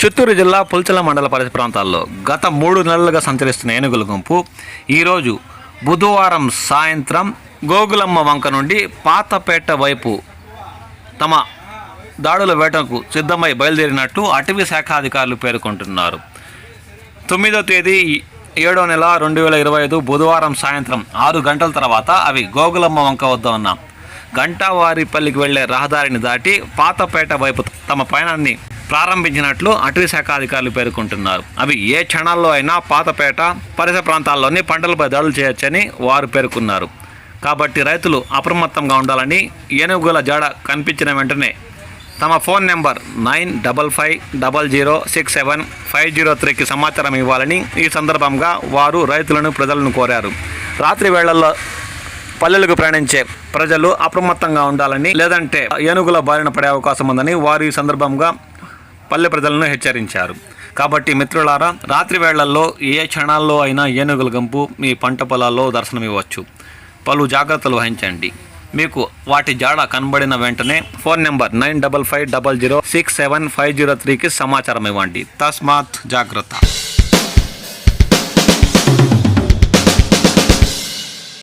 చిత్తూరు జిల్లా పుల్చల మండల పరిధి ప్రాంతాల్లో గత మూడు నెలలుగా సంచరిస్తున్న ఏనుగుల గుంపు ఈరోజు బుధవారం సాయంత్రం గోగులమ్మ వంక నుండి పాతపేట వైపు తమ దాడుల వేటకు సిద్ధమై బయలుదేరినట్టు అటవీ శాఖ అధికారులు పేర్కొంటున్నారు. తొమ్మిదో తేదీ ఏడో నెల రెండు వేల ఇరవై ఐదు బుధవారం సాయంత్రం ఆరు గంటల తర్వాత అవి గోగులమ్మ వంక వద్ద ఉన్న గంటావారిపల్లికి వెళ్ళే రహదారిని దాటి పాతపేట వైపు తమ పయనాన్ని ప్రారంభించినట్లు అటవీ శాఖ అధికారులు పేర్కొంటున్నారు. అవి ఏ క్షణాల్లో అయినా పాతపేట పరిసర ప్రాంతాల్లోని పంటలపై దాడులు చేయొచ్చని వారు పేర్కొన్నారు. కాబట్టి రైతులు అప్రమత్తంగా ఉండాలని ఏనుగుల జాడ కనిపించిన వెంటనే తమ phone number nine double five double zero six seven five zero త్రీకి సమాచారం ఇవ్వాలని ఈ సందర్భంగా వారు రైతులను ప్రజలను కోరారు. రాత్రి వేళల్లో పల్లెలకు ప్రయాణించే ప్రజలు అప్రమత్తంగా ఉండాలని లేదంటే ఏనుగుల బారిన పడే అవకాశం ఉందని వారు ఈ సందర్భంగా పల్లె ప్రజలను హెచ్చరించారు. కాబట్టి మిత్రులారా రాత్రి వేళల్లో ఏ క్షణాల్లో అయినా ఏనుగుల గంపు మీ పంట పొలాల్లో దర్శనమివ్వచ్చు పలు జాగ్రత్తలు వహించండి. మీకు వాటి జాడ కనబడిన వెంటనే phone number nine double five double zero six seven five zero త్రీకి సమాచారం ఇవ్వండి. తస్మాత్ జాగ్రత్త.